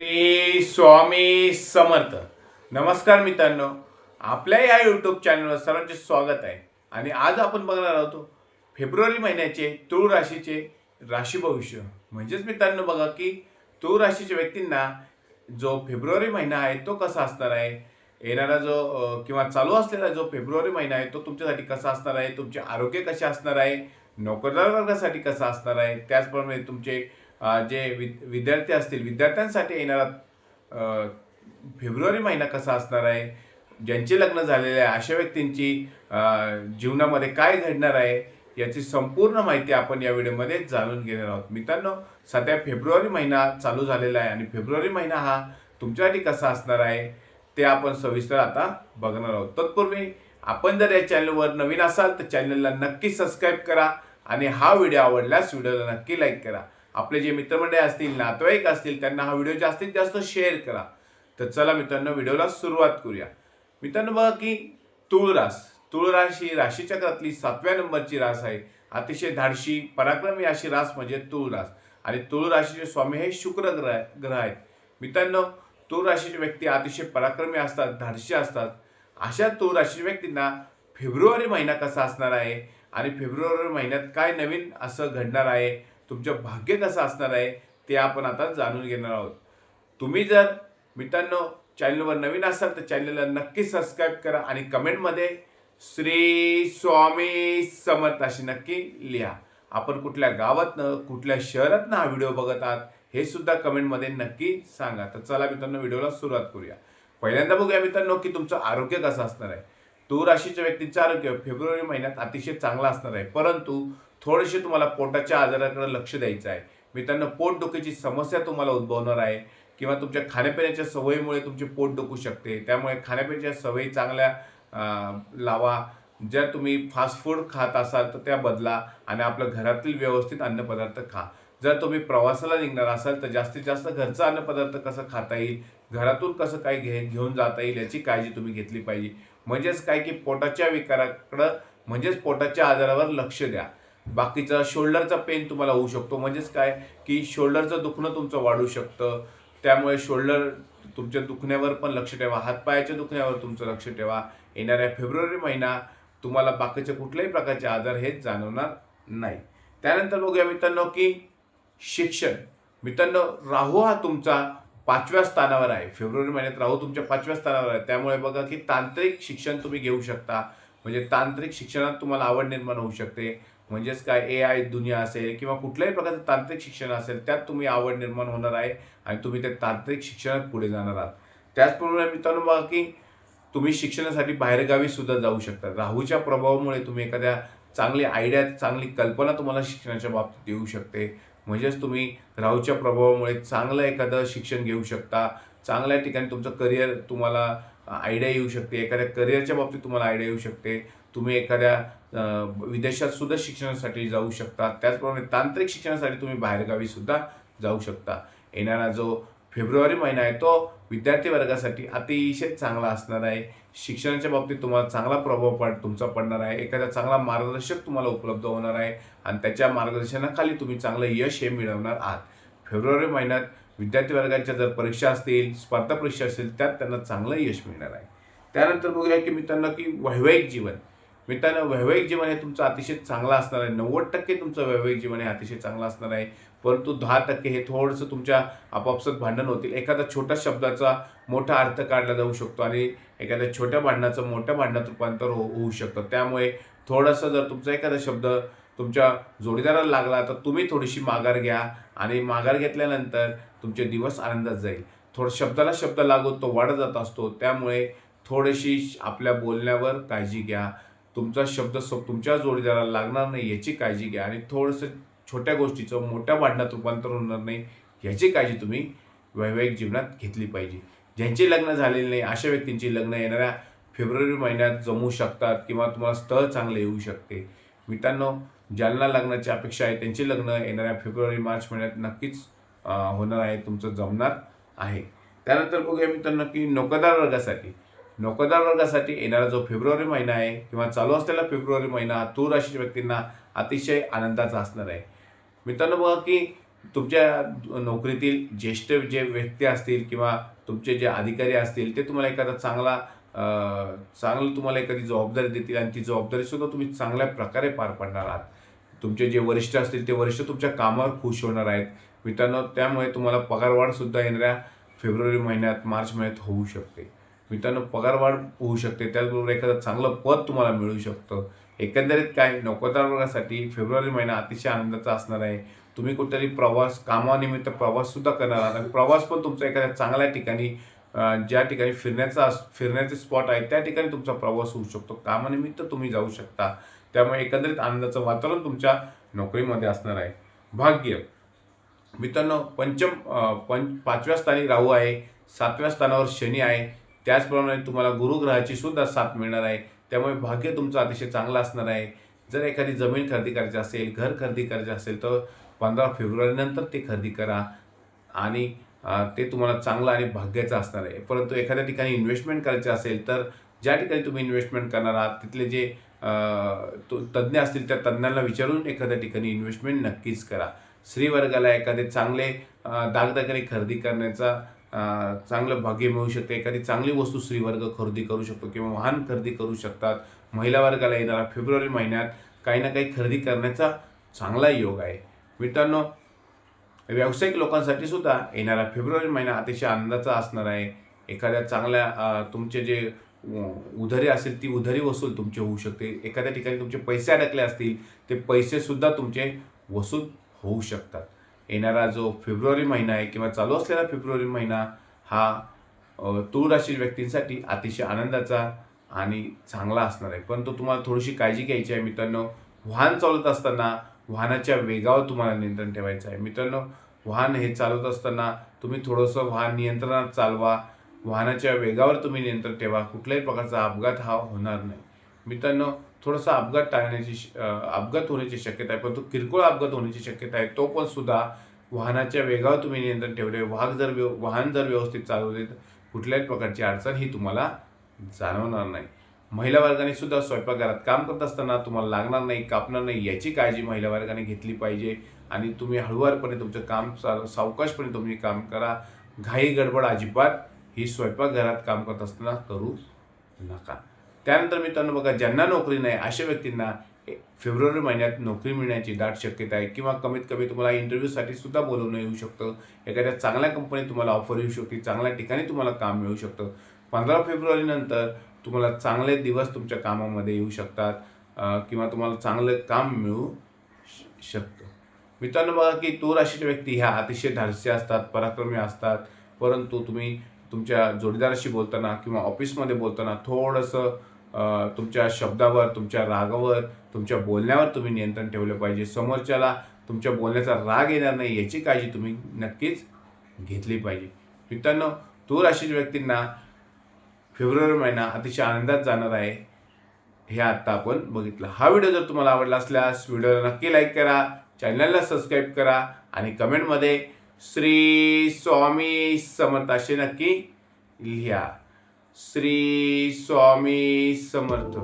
श्री स्वामी समर्थ. नमस्कार मित्रांनो. आपल्या या यूट्यूब चॅनलवर सर्वांचे स्वागत आहे. आणि आज आपण बघणार आहोत फेब्रुवारी महिन्याचे तुळ राशीचे राशी भविष्य. म्हणजेच मित्रांनो बघा की तुळ राशीच्या व्यक्तींना जो फेब्रुवारी महिना आहे तो कसा असणार आहे? येणारा जो किंवा चालू असलेला जो फेब्रुवारी महिना आहे तो तुमच्यासाठी कसा असणार आहे? तुमचे आरोग्य कसे असणार आहे? नोकरदार वर्गासाठी कसा असणार आहे? त्याचप्रमाणे तुमचे जे विद विद्यार्थी असतील विद्यार्थ्यांसाठी येणारा फेब्रुवारी महिना कसा असणार आहे? ज्यांचे लग्न झालेले आहे अशा व्यक्तींची जीवनामध्ये काय घडणार आहे? याची संपूर्ण माहिती आपण या व्हिडिओमध्ये जाणून घेणार आहोत. मित्रांनो सध्या फेब्रुवारी महिना चालू झालेला आहे आणि फेब्रुवारी महिना हा तुमच्यासाठी कसा असणार आहे ते आपण सविस्तर आता बघणार आहोत. तत्पूर्वी आपण जर या चॅनलवर नवीन असाल तर चॅनलला नक्की सबस्क्राईब करा आणि हा व्हिडिओ आवडल्यास व्हिडिओला नक्की लाईक करा. आपले जे मित्रमंडळी असतील नातेवाईक असतील त्यांना हा व्हिडिओ जास्तीत जास्त शेअर करा. तर चला मित्रांनो व्हिडिओला सुरुवात करूया. मित्रांनो बघा की तुळ रास तुळ रास ही राशीचक्रातली सातव्या नंबरची रास आहे. अतिशय धाडशी पराक्रमी अशी रास म्हणजे तुळ रास आणि तुळ राशीचे स्वामी हे शुक्र ग्रह ग्रह आहेत. मित्रांनो तुळ राशीचे व्यक्ती अतिशय पराक्रमी असतात धाडशी असतात. अशा तुळ राशीच्या व्यक्तींना फेब्रुवारी महिना कसा असणार आहे? आणि फेब्रुवारी महिन्यात काय नवीन असं घडणार आहे? तुमचं भाग्य कसं असणार आहे ते आपण आता जाणून घेणार आहोत. तुम्ही जर मित्रांनो चॅनलवर नवीन असाल तर चॅनलला नक्की सबस्क्राईब करा आणि कमेंटमध्ये श्री स्वामी समर्थ अशी नक्की लिहा. आपण कुठल्या गावातनं कुठल्या शहरातनं हा व्हिडिओ बघत आहात हे सुद्धा कमेंटमध्ये नक्की सांगा. तर चला मित्रांनो व्हिडिओला सुरुवात करूया. पहिल्यांदा बघूया मित्रांनो की तुमचं आरोग्य कसं असणार आहे. तूर राशीच्या व्यक्तीचं आरोग्य फेब्रुवारी महिन्यात अतिशय चांगलं असणार आहे परंतु थोडेसे तुम्हाला पोटाच्या आजाराकडे लक्ष द्यायचं आहे. मित्रांनो पोटदुखीची समस्या तुम्हाला उद्भवणार आहे किंवा तुमच्या खाण्यापिण्याच्या सवयीमुळे तुमचे पोट दुखू शकते. त्यामुळे खाण्यापिण्याच्या सवयी चांगल्या लावा. जर तुम्ही फास्ट फूड खात असाल तर त्या बदला आणि आपलं घरातील व्यवस्थित अन्नपदार्थ खा. जर तुम्ही प्रवासाला निघणार असाल तर जास्तीत जास्त घरचा अन्नपदार्थ कसं खाता येईल? घरातून कसं काय घे घेऊन जाता येईल याची काळजी तुम्ही घेतली पाहिजे. म्हणजेच काय की पोटाच्या विकाराकडं म्हणजेच पोटाच्या आजारावर लक्ष द्या. बाकीचा शोल्डरचा पेन तुम्हाला होऊ शकतो. म्हणजेच काय? की शोल्डरचं दुखणं तुमचं वाढू शकतं. त्यामुळे शोल्डर तुमच्या दुखण्यावर पण लक्ष ठेवा. हातपायाच्या दुखण्यावर तुमचं लक्ष ठेवा. येणाऱ्या फेब्रुवारी महिना तुम्हाला बाकीचे कुठल्याही प्रकारचे आजार हे जाणवणार नाही. त्यानंतर बघूया मित्रांनो की शिक्षण. मित्रांनो राहू हा तुमचा पाचव्या स्थानावर आहे. फेब्रुवारी महिन्यात राहू तुमच्या पाचव्या स्थानावर आहे. त्यामुळे बघा की तांत्रिक शिक्षण तुम्ही घेऊ शकता. म्हणजे तांत्रिक शिक्षणात तुम्हाला आवड निर्माण होऊ शकते. म्हणजेच काय ए आय दुनिया असेल किंवा कुठल्याही प्रकारचं तांत्रिक शिक्षण असेल त्यात तुम्ही आवड निर्माण होणार आहे आणि तुम्ही ते तांत्रिक शिक्षणात पुढे जाणार आहात. त्याचप्रमाणे मित्रांनो बघा की तुम्ही शिक्षणासाठी बाहेरगावी सुद्धा जाऊ शकता. राहूच्या प्रभावामुळे तुम्ही एखाद्या चांगली आयडिया चांगली कल्पना तुम्हाला शिक्षणाच्या बाबतीत येऊ शकते. म्हणजेच तुम्ही राहूच्या प्रभावामुळे चांगलं एखादं शिक्षण घेऊ शकता. चांगल्या ठिकाणी तुमचं करिअर तुम्हाला आयडिया येऊ शकते. एखाद्या करिअरच्या बाबतीत तुम्हाला आयडिया येऊ शकते. तुम्ही एखाद्या विदेशात सुद्धा शिक्षणासाठी जाऊ शकता. त्याचप्रमाणे तांत्रिक शिक्षणासाठी तुम्ही बाहेरगावी सुद्धा जाऊ शकता. येणारा जो फेब्रुवारी महिना आहे तो विद्यार्थी वर्गासाठी अतिशय चांगला असणार आहे. शिक्षणाच्या बाबतीत तुम्हाला चांगला प्रभाव पड तुमचा पडणार आहे. एखादा चांगला मार्गदर्शक तुम्हाला उपलब्ध होणार आहे. आणि त्याच्या मार्गदर्शनाखाली तुम्ही चांगलं यश हे मिळवणार आहात. फेब्रुवारी महिन्यात विद्यार्थी वर्गाच्या जर परीक्षा असतील स्पर्धा परीक्षा असतील त्यात त्यांना चांगलं यश मिळणार आहे. त्यानंतर बघूया की मित्रांनो की वैवाहिक जीवन. मित्रांनो वैवाहिक जीवन हे तुमचं अतिशय चांगलं असणार आहे. नव्वद टक्के तुमचं वैवाहिक जीवन हे अतिशय चांगलं असणार आहे. परंतु दहा टक्के हे थोडंसं तुमच्या आपापसात भांडण होतील. एखादा छोट्या शब्दाचा मोठा अर्थ काढला जाऊ शकतो आणि एखाद्या छोट्या भांडणाचं मोठ्या भांडणात रूपांतर हो होऊ शकतं. त्यामुळे थोडंसं जर तुमचा एखादा शब्द तुमच्या जोडीदाराला लागला तर तुम्ही थोडीशी माघार घ्या. आणि माघार घेतल्यानंतर तुमचे दिवस आनंदात जाईल. थोडं शब्दाला शब्द लागून तो वाढत जात असतो. त्यामुळे थोडीशी आपल्या बोलण्यावर काळजी घ्या. तुमचा शब्द सो तुमच्या जोडीदाराला लागणार नाही याची काळजी घ्या. आणि थोडंसं छोट्या गोष्टीचं मोठ्या भांडणात रूपांतर होणार नाही याची काळजी तुम्ही वैवाहिक जीवनात घेतली पाहिजे. ज्यांची लग्न झालेली नाही अशा व्यक्तींची लग्न येणाऱ्या फेब्रुवारी महिन्यात जमू शकतात किंवा तुम्हाला स्थळ चांगले येऊ शकते. मित्रांनो ज्यांना लग्नाची अपेक्षा आहे त्यांची लग्न येणाऱ्या फेब्रुवारी मार्च महिन्यात नक्कीच होणार आहे तुमचं जमणार आहे. त्यानंतर बघूया मित्रांनो की नोकरदार वर्गासाठी नोकरदार वर्गासाठी येणारा जो फेब्रुवारी महिना आहे किंवा चालू असलेला फेब्रुवारी महिना तूर राशीच्या व्यक्तींना अतिशय आनंदाचा असणार आहे. मित्रांनो बघा की तुमच्या नोकरीतील ज्येष्ठ जे व्यक्ती असतील किंवा तुमचे जे अधिकारी असतील ते तुम्हाला एखादा चांगला चांगलं तुम्हाला एखादी जबाबदारी देतील आणि ती जबाबदारीसुद्धा तुम्ही चांगल्या प्रकारे पार पाडणार आहात. तुमचे जे वरिष्ठ असतील ते वरिष्ठ तुमच्या कामावर खुश होणार आहेत. मित्रांनो त्यामुळे तुम्हाला पगारवाढसुद्धा येणाऱ्या फेब्रुवारी महिन्यात मार्च महिन्यात होऊ शकते. मित्रांनो पगारवाढ होऊ शकते. त्याचबरोबर एखादं चांगलं पद तुम्हाला मिळू शकतं. एकंदरीत काय नोकरदार वर्गासाठी फेब्रुवारी महिना अतिशय आनंदाचा असणार आहे. तुम्ही कुठेतरी प्रवास कामानिमित्त प्रवाससुद्धा करणार आहात. आणि प्रवास पण तुमचा एखाद्या चांगल्या ठिकाणी ज्या ठिकाणी फिरण्याचा अस- फिरण्याचे स्पॉट आहे त्या ठिकाणी तुमचा प्रवास होऊ शकतो. कामानिमित्त तुम्ही जाऊ शकता. त्यामुळे एकंदरीत आनंदाचं वातावरण तुमच्या नोकरीमध्ये असणार आहे. भाग्य. मित्रांनो पंचम पंच पाचव्या स्थानी राहू आहे सातव्या स्थानावर शनी आहे. त्याचप्रमाणे तुम्हाला गुरुग्रहाची सुद्धा साथ मिळणार आहे. त्यामुळे भाग्य तुमचं अतिशय चांगलं असणार आहे. जर एखादी जमीन खरेदी करायची असेल घर खरेदी करायचे असेल तर पंधरा फेब्रुवारीनंतर ते खरेदी करा. आणि ते तुम्हाला चांगलं आणि भाग्याचं असणार आहे. परंतु एखाद्या ठिकाणी इन्व्हेस्टमेंट करायची असेल तर ज्या ठिकाणी तुम्ही इन्व्हेस्टमेंट करणार आहात तिथले जे तो- तज्ज्ञ असतील त्या तज्ज्ञांना विचारून एखाद्या ठिकाणी इन्व्हेस्टमेंट नक्कीच करा. श्रीवर्गाला एखादे चांगले दागदागिने खरेदी करण्याचा चांगलं भाग्य मिळू शकते. एखादी चांगली वस्तू स्त्रीवर्ग खरेदी करू शकतो किंवा वाहन खरेदी करू शकतात. महिला वर्गाला येणारा फेब्रुवारी महिन्यात काही ना काही खरेदी करण्याचा चांगला योग आहे. मित्रांनो व्यावसायिक लोकांसाठी सुद्धा येणारा फेब्रुवारी महिना अतिशय आनंदाचा असणार आहे. एखाद्या चांगल्या तुमचे जे उधारी असेल ती उधारी वसूल तुमची होऊ शकते. एखाद्या ठिकाणी तुमचे पैसे अडकले असतील ते पैसेसुद्धा तुमचे वसूल होऊ शकतात. येणारा जो फेब्रुवारी महिना आहे किंवा चालू असलेला फेब्रुवारी महिना हा तूळ राशी व्यक्तींसाठी अतिशय आनंदाचा आणि चांगला असणार आहे. परंतु तुम्हाला थोडीशी काळजी घ्यायची आहे मित्रांनो. वाहन चालवत असताना वाहनाच्या वेगावर तुम्हाला नियंत्रण ठेवायचं आहे. मित्रांनो वाहन हे चालवत असताना तुम्ही थोडंसं वाहन नियंत्रणात चालवा. वाहनाच्या वेगावर तुम्ही नियंत्रण ठेवा. कुठल्याही प्रकारचा अपघात हा होणार नाही. मित्रांनो थोडासा अपघात टाळण्याची श- अपघात होण्याची शक्यता आहे परंतु किरकोळ अपघात होण्याची शक्यता आहे तो पण सुद्धा वाहनाच्या वेगावर तुम्ही नियंत्रण ठेवले. वाहक जर व्यव वाहन जर व्यवस्थित चालवले तर कुठल्याही प्रकारची अडचण ही तुम्हाला जाणवणार नाही. महिला वर्गाने सुद्धा स्वयंपाकघरात काम करत असताना तुम्हाला लागणार नाही कापणार नाही याची काळजी महिला वर्गाने घेतली पाहिजे. आणि तुम्ही हळूवारपणे तुमचं काम चाल सावकाशपणे तुम्ही काम करा. घाई गडबड अजिबात ही स्वयंपाकघरात काम करत असताना करू नका. त्यानंतर मित्रांनो बघा ज्यांना नोकरी नाही अशा व्यक्तींना ए- फेब्रुवारी महिन्यात नोकरी मिळण्याची दाट शक्यता आहे किंवा कमीत कमी तुम्हाला इंटरव्ह्यूसाठी सुद्धा बोलवणं येऊ शकतं. एखाद्या चांगल्या कंपनीत तुम्हाला ऑफर येऊ शकते चांगल्या ठिकाणी तुम्हाला काम मिळू शकतं. पंधरा फेब्रुवारीनंतर तुम्हाला चांगले दिवस तुमच्या कामामध्ये येऊ शकतात किंवा तुम्हाला चांगलं काम मिळू श- शकतं. मित्रांनो बघा की तो राशीच्या व्यक्ती ह्या अतिशय धाडसी असतात पराक्रमी असतात परंतु तुम्ही तुमच्या जोडीदाराशी बोलताना किंवा ऑफिसमध्ये बोलताना थोडंसं तुमच्या शब्दावर तुमच्या रागावर तुमच्या बोलण्यावर तुम्ही नियंत्रण ठेवलं पाहिजे. समोरच्याला तुमच्या बोलण्याचा राग येणार नाही याची काळजी तुम्ही नक्कीच घेतली पाहिजे. मित्रांनो तूर राशीच्या व्यक्तींना फेब्रुवारी महिना अतिशय आनंदात जाणार आहे हे आत्ता आपण बघितलं. हा व्हिडिओ जर तुम्हाला आवडला असल्यास व्हिडिओला नक्की लाईक करा चॅनलला सबस्क्राईब करा आणि कमेंटमध्ये श्री स्वामी समर्थ असे नक्की लिहा. श्री स्वामी समर्थ.